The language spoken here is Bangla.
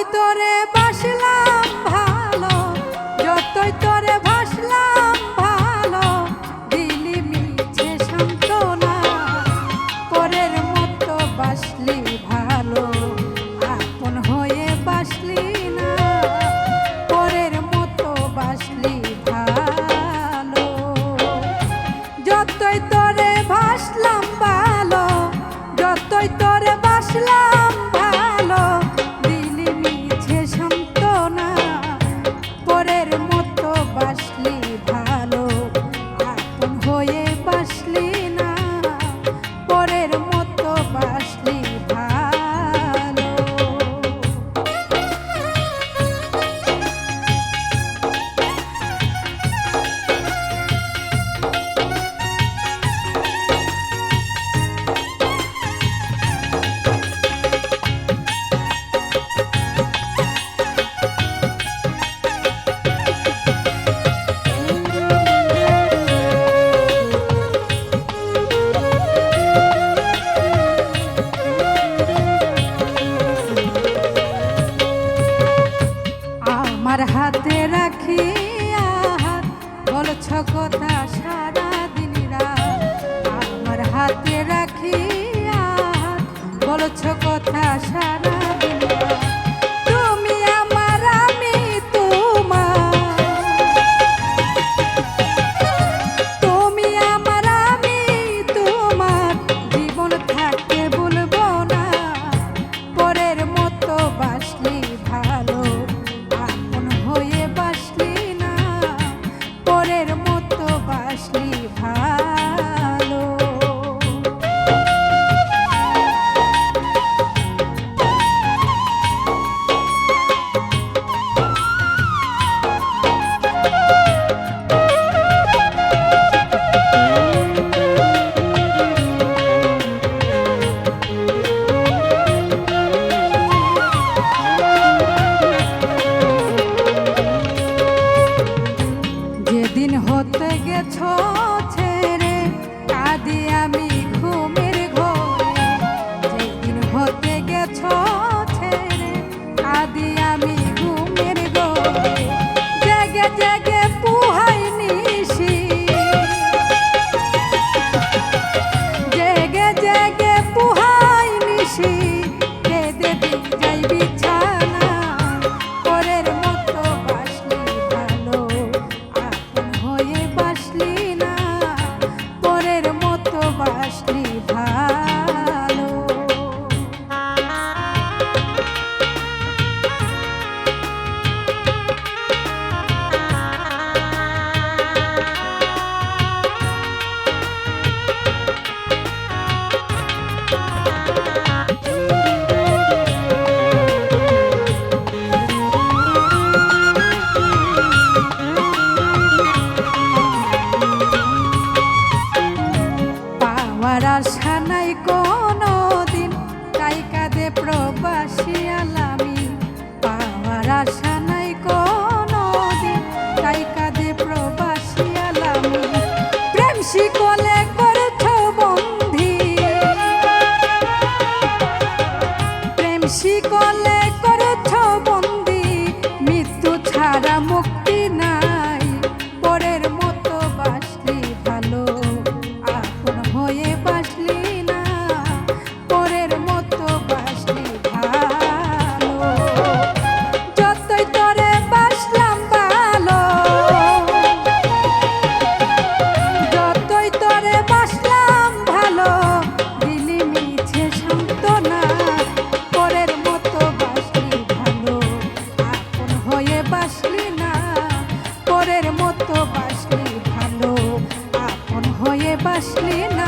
যতই তোরে বাসলাম ভালো যতই তোরে হাতে রাখিয়া বলছ কথা সারা দিন আমার হাতে রাখিয়া বলছ কথা সারা বাসলি পাওয়ার আশা নাই কোনো দিন তাই কাঁদে প্রবাসী আলামি। পাওয়ার আশা নাই কোনো দিন তাই কাঁদে প্রবাসী আলামি। প্রেম শিকলে করেছ বন্ধি। প্রেম শিকলে হয়ে বাসলি না, পরের মতো বাসলি যতই তরে বাসলাম ভালো, যতই তরে বাসলাম ভালো না পরের মতো ভালো। হয়ে বাসলি না, পরের মতো ভালো। হয়ে বাসলি না